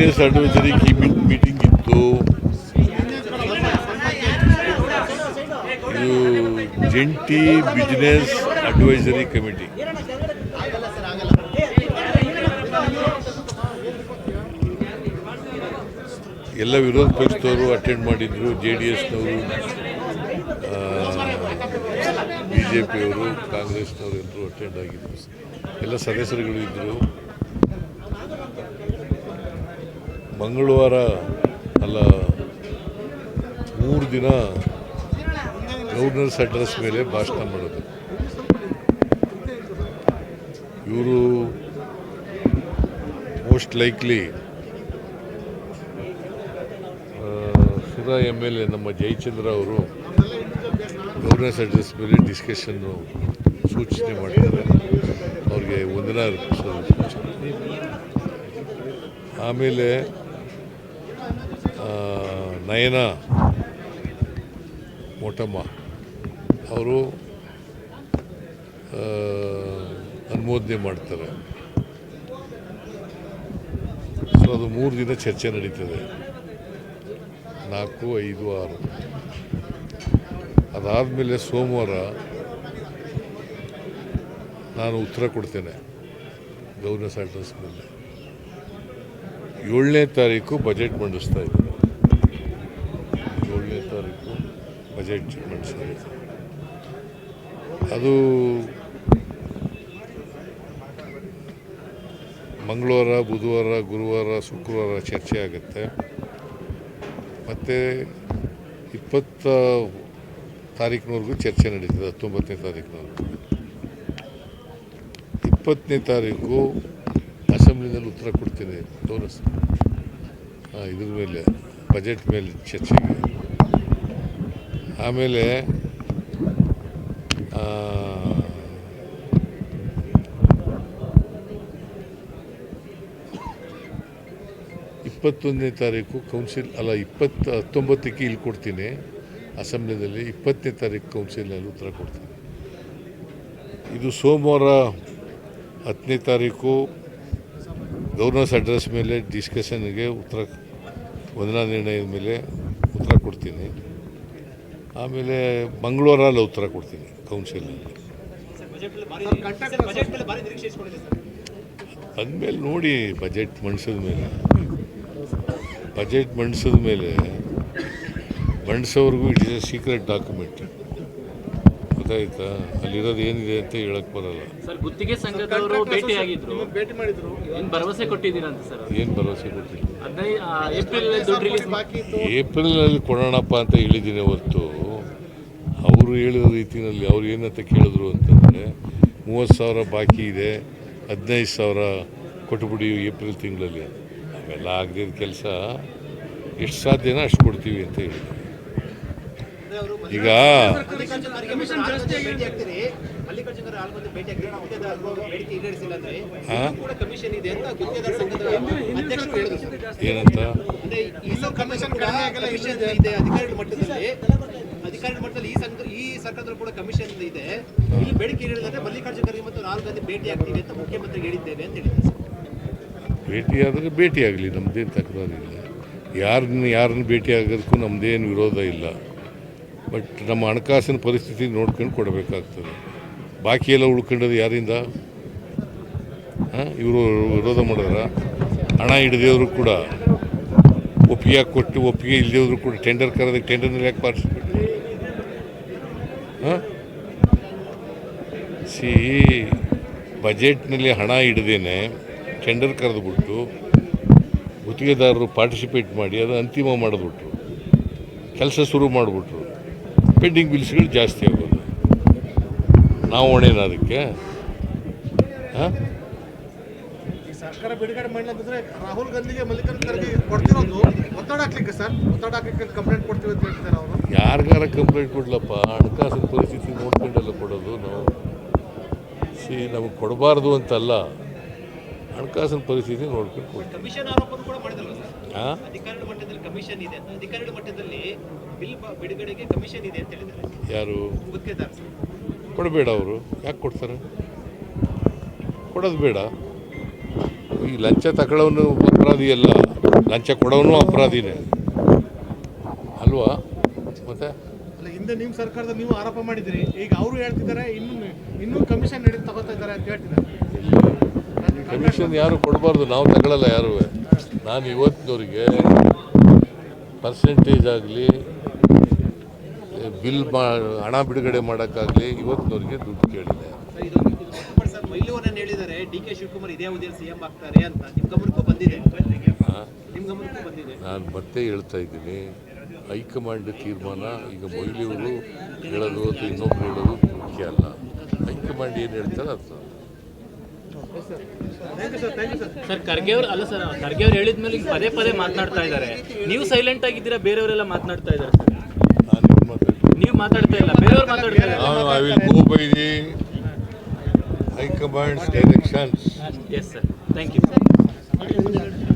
Business advisory meeting ಇತ್ತು ಇದು ಜಂಟಿ ಬಿಸ್ನೆಸ್ ಅಡ್ವೈಸರಿ ಕಮಿಟಿ. ಎಲ್ಲ ವಿರೋಧ ಪಕ್ಷದವರು ಅಟೆಂಡ್ ಮಾಡಿದ್ರು, ಜೆ ಡಿ ಎಸ್ನವರು ಬಿ ಜೆ ಪಿಯವರು ಕಾಂಗ್ರೆಸ್ನವರು ಎಲ್ಲರೂ ಅಟೆಂಡ್ ಆಗಿದ್ರು. ಎಲ್ಲ ಸದಸ್ಯರುಗಳು ಇದ್ದರು ಮಂಗಳವಾರ ಅಲ್ಲ, ಮೂರು ದಿನ ಗವರ್ನರ್ಸ್ ಅಡ್ರೆಸ್ ಮೇಲೆ ಭಾಷಣ ಮಾಡೋದು. ಇವರು most likely Sudha M L A, ನಮ್ಮ ಜಯಚಂದ್ರ ಅವರು ಗವರ್ನರ್ಸ್ ಅಡ್ರೆಸ್ ಮೇಲೆ ಡಿಸ್ಕಷನ್ನು ಸೂಚನೆ ಮಾಡಿದ್ದಾರೆ. ಅವ್ರಿಗೆ ಸೂಚನೆ. ಆಮೇಲೆ ನಯನ ಮೋಟಮ್ಮ ಅವರು ಅನುಮೋದನೆ ಮಾಡ್ತಾರೆ. ಸೊ ಅದು ಮೂರು ದಿನ ಚರ್ಚೆ ನಡೀತದೆ. ನಾಲ್ಕು, ಐದು, ಆರು. ಅದಾದಮೇಲೆ ಸೋಮವಾರ ನಾನು ಉತ್ತರ ಕೊಡ್ತೇನೆ ಗೌರ್ನರ್ ಅಡ್ರೆಸ್ ಮೇಲೆ. ಏಳನೇ ತಾರೀಕು ಬಜೆಟ್ ಮಂಡಿಸ್ತಾ ಇದ್ದೀನಿ. ತಾರೀಕು ಬಜೆಟ್ ಮಂಡಿಸಬೇಕು ಅದು ಮಂಗಳವಾರ, ಬುಧವಾರ, ಗುರುವಾರ, ಶುಕ್ರವಾರ ಚರ್ಚೆ ಆಗುತ್ತೆ. ಮತ್ತು ಇಪ್ಪತ್ತ ತಾರೀಕಿನವರೆಗೂ ಚರ್ಚೆ ನಡೀತದೆ, ಹತ್ತೊಂಬತ್ತನೇ ತಾರೀಕಿನವರೆಗೂ ಇಪ್ಪತ್ತನೇ ತಾರೀಕು ಅಸೆಂಬ್ಲಿನಲ್ಲಿ ಉತ್ತರ ಕೊಡ್ತೀನಿ ಹಾಂ ಇದ್ರ ಮೇಲೆ ಬಜೆಟ್ ಮೇಲೆ ಚರ್ಚೆಗೆ. ಆಮೇಲೆ ಇಪ್ಪತ್ತೊಂದನೇ ತಾರೀಕು ಕೌನ್ಸಿಲ್, ಅಲ್ಲ, ಇಪ್ಪತ್ತು, ಹತ್ತೊಂಬತ್ತಕ್ಕೆ ಇಲ್ಲಿ ಕೊಡ್ತೀನಿ. ಅಸೆಂಬ್ಲಿನಲ್ಲಿ ಇಪ್ಪತ್ತನೇ ತಾರೀಕು ಕೌನ್ಸಿಲ್ನಲ್ಲಿ ಉತ್ತರ ಕೊಡ್ತೀನಿ. ಇದು ಸೋಮವಾರ ಹತ್ತನೇ ತಾರೀಕು ಗೌರ್ನರ್ಸ್ ಅಡ್ರೆಸ್ ಮೇಲೆ ಡಿಸ್ಕಷನ್ಗೆ ಉತ್ತರ, ವಂದನಾ ನಿರ್ಣಯದ ಮೇಲೆ ಉತ್ತರ ಕೊಡ್ತೀನಿ. ಆಮೇಲೆ ಮಂಗಳೂರಲ್ಲಿ ಉತ್ತರ ಕೊಡ್ತೀನಿ ಕೌನ್ಸಿಲಲ್ಲಿ. ಅಂದಮೇಲೆ ನೋಡಿ ಬಜೆಟ್ ಮಂಡಿಸಿದ ಮೇಲೆ. ಬಜೆಟ್ ಮಂಡಿಸಿದ ಮೇಲೆ ಮಂಡಿಸೋವ್ರಿಗೂ it is a secret document. ಗೊತ್ತಾಯ್ತಾ? ಅಲ್ಲಿರೋದು ಏನಿದೆ ಅಂತ ಹೇಳಕ್ ಬರಲ್ಲ. ಸರ್ ಗುತ್ತಿಗೆ ಸಂಘದವರು ಭೇಟಿಯಾಗಿದ್ರು ಭೇಟಿ ಮಾಡಿದ್ರು. ಏನ್ ಭರವಸೆ ಕೊಟ್ಟಿದ್ದೀರಂತ ಸರ್? ಏನು ಭರವಸೆ ಹದಿನೈದು ಏಪ್ರಿಲ್ ದುಡ್ಡು ರಿಲೀಸ್ ಬಾಕಿ ಇತ್ತು. ಏಪ್ರಿಲ್ನಲ್ಲಿ ಕೊಡೋಣಪ್ಪ ಅಂತ ಹೇಳಿದ್ದೀನಿ ಹೊರತು ಅವರು ಹೇಳಿದ ರೀತಿಯಲ್ಲಿ ಅವ್ರು ಏನಂತ ಕೇಳಿದ್ರು ಅಂತಂದರೆ ಮೂವತ್ತು ಸಾವಿರ ಬಾಕಿ ಇದೆ ಹದಿನೈದು ಸಾವಿರ ಕೊಟ್ಟುಬಿಡಿ ಏಪ್ರಿಲ್ ತಿಂಗಳಲ್ಲಿ ಅವೆಲ್ಲ ಆಗದಿದ್ದ ಕೆಲಸ. ಎಷ್ಟು ಸಾಧ್ಯನೋ ಅಷ್ಟು ಕೊಡ್ತೀವಿ ಅಂತ ಹೇಳಿ ಈಗ ಭೇಟಿ ಭೇಟಿ ಏನಂತ? ಭೇಟಿಯಾದ್ರೆ ಮಟ್ಟದಲ್ಲಿ ಈ ಸಂಘ ಈ ಸರ್ಕಾರದಲ್ಲೂ ಕೂಡ ಕಮಿಷನ್ ಇದೆ ಇಲ್ಲಿ ಬೇಡಿಕೆ ಈಡೇರಿದ್ರೆ ಮಲ್ಲಿಕಾರ್ಜುನ ಖರ್ಗೆ ಮತ್ತು ರಾಹುಲ್ ಗಾಂಧಿ ಭೇಟಿ ಆಗ್ತೀವಿ ಅಂತ ಮುಖ್ಯಮಂತ್ರಿಗೆ ಅಂತ ಹೇಳಿದ್ದಾರೆ ಆದರೆ ಭೇಟಿ ಆಗಲಿ ನಮ್ಮದೇನು ತಕರಾರಿಲ್ಲ. ಯಾರನ್ನ ಯಾರನ್ನ ಭೇಟಿ ಆಗೋದಕ್ಕೂ ನಮ್ಮದೇನು ವಿರೋಧ ಇಲ್ಲ. ಬಟ್ ನಮ್ಮ ಹಣಕಾಸಿನ ಪರಿಸ್ಥಿತಿ ನೋಡ್ಕೊಂಡು ಕೊಡಬೇಕಾಗ್ತದೆ. ಬಾಕಿ ಎಲ್ಲ ಉಳ್ಕೊಂಡದ್ದು ಯಾರಿಂದ? ಇವರು ವಿರೋಧ ಮಾಡಿದ್ರ. ಹಣ ಹಿಡಿದೇವರು ಕೂಡ, ಒಪ್ಪಿಗೆ ಕೊಟ್ಟು, ಒಪ್ಪಿಗೆ ಇಲ್ಲದೇವ್ರು ಕೂಡ ಟೆಂಡರ್ ಕರೆದಕ್ಕೆ ಟೆಂಡರ್ನಲ್ಲಿ ಯಾಕೆ ಪಾರ್ಟಿಸಿಪೇಟ್ ಹಾಂ? ಸಿ, ಬಜೆಟ್ನಲ್ಲಿ ಹಣ ಹಿಡ್ದೇನೆ ಟೆಂಡರ್ ಕರೆದುಬಿಟ್ಟು ಗುತ್ತಿಗೆದಾರರು ಪಾರ್ಟಿಸಿಪೇಟ್ ಮಾಡಿ, ಅದು ಅಂತಿಮ ಮಾಡಿದ್ಬಿಟ್ರು ಕೆಲಸ ಶುರು ಮಾಡಿಬಿಟ್ರು. ಪೆಂಡಿಂಗ್ ಬಿಲ್ಸ್ಗಳು ಜಾಸ್ತಿ ಆಗೋದು. ನಾವು ಹೊಣೆನ ಅದಕ್ಕೆ? ಹಾಂ? ಈ ಸರ್ಕಾರ ಬಿಡುಗಡೆ ಮಾಡಿಲ್ಲ ಅಂತಂದ್ರೆ ರಾಹುಲ್ ಗಾಂಧಿಗೆ ಮಲ್ಲಿಕಾರ್ಜುನ ಖರ್ಗೆ ಕೊಡ್ತಿರೋದು ಒತ್ತಡ ಹಾಕ್ಲಿಕ್ಕೆ ಸರ್? ಒತ್ತಡ ಹಾಕ್ಲಿಕ್ಕೆ ಕಂಪ್ಲೇಂಟ್ ಕೊಡ್ತೀವಿ ಅಂತ ಹೇಳ್ತಿದ್ದಾರೆ ಅವರು. ಯಾರಿಗಾರ ಕಂಪ್ಲೇಂಟ್ ಕೊಡ್ಲಪ್ಪ? ಹಣಕಾಸಿನ ಪರಿಸ್ಥಿತಿ ನೋಡ್ಕೊಂಡೆಲ್ಲ ಕೊಡೋದು ನಾವು. ಸಿ ನಮಗೆ ಕೊಡಬಾರ್ದು ಅಂತಲ್ಲ. ಹಣಕಾಸಿನ ಪರಿಸ್ಥಿತಿ ನೋಡ್ಕೊಂಡು ಕೊಡ್ತೀವಿ. ಕಮಿಷನ್ ಆರೋಪನೂ ಕೂಡ ಮಾಡಿದಲ್ಲ ಸರ್? ಹಾಂ ಅಧಿಕಾರಿಗಳ ಮಟ್ಟದಲ್ಲಿ ಕಮಿಷನ್ ಇದೆ. ಅಂತ ಮಟ್ಟದಲ್ಲಿ ಬಿಲ್ ಬಿಡುಗಡೆಗೆ ಕಮಿಷನ್ ಇದೆ ಅಂತ ಹೇಳಿದ್ದಾರೆ. ಯಾರು? ಗುತ್ತಿಗೆದಾರ ಕೊಡಬೇಡ ಅವರು. ಯಾಕೆ ಕೊಡ್ತಾರೆ? ಕೊಡೋದು ಬೇಡ. ಈ ಲಂಚ ತಗೊಳ್ಳೋನು ಅಪರಾಧಿ ಅಲ್ಲ. ಲಂಚ ಕೊಡೋನು ಅಪರಾಧಿನೇ. ಅಲ್ವಾ? ಮತ್ತೆ? ಅಲ್ಲ ಹಿಂದೆ ನಿಮ್ಮ ಸರ್ಕಾರದ ನೀವು ಆರೋಪ ಮಾಡಿದಿರಿ. ಈಗ ಅವರು ಹೇಳ್ತಿದ್ದಾರೆ ಇನ್ನೂ ಇನ್ನೂ ಕಮಿಷನ್ ನಡೀತು ತಗೋತಾ ಇದ್ದಾರೆ ಅಂತ ಹೇಳ್ತಿದ್ದಾರೆ. ಕಮಿಷನ್ ಯಾರು ಕೊಡಬಾರ್ದು? ನಾವು ತಗೊಳ್ಳಲ್ಲ ಯಾರು? ನಾನು ಇವತ್ತಿನವರಿಗೆ ಪರ್ಸೆಂಟೇಜ್ ಆಗಲಿ ಬಿಲ್ ಮಾ ಹಣ ಬಿಡುಗಡೆ ಮಾಡೋಕ್ಕಾಗಲಿ ಇವತ್ತಿನವರಿಗೆ ದುಡ್ಡು ಕೇಳಿದೆ. ನಾನು ಮತ್ತೆ ಹೇಳ್ತಾ ಇದ್ದೀನಿ ಹೈಕಮಾಂಡ್ ತೀರ್ಮಾನ ಈಗ ಮೊಯ್ಲಿಯವರು ಹೇಳೋದು ಅಥವಾ ಇನ್ನೊಬ್ರು ಹೇಳೋದು ಮುಖ್ಯ ಅಲ್ಲ. ಹೈಕಮಾಂಡ್ ಏನು ಹೇಳ್ತಾರೆ ಅದು sir thank sir sir Kharge ಅವ್ರು ಅಲ್ಲ ಸರ್ ಖರ್ಗೆ ಅವ್ರು ಹೇಳಿದ ಮೇಲೆ ಪದೇ ಪದೇ ಮಾತನಾಡ್ತಾ ಇದ್ದಾರೆ. ನೀವು ಸೈಲೆಂಟ್ ಆಗಿದ್ದೀರಾ ಬೇರೆಯವರೆಲ್ಲ ಮಾತನಾಡ್ತಾ ಇದ್ದಾರೆ ಸರ್. ನೀವು ಮಾತಾಡ್ತಾ ಇಲ್ಲ ಬೇರೆಯವ್ರು ಮಾತಾಡ್ತಾ ಇಲ್ಲ high command's directions yes sir thank you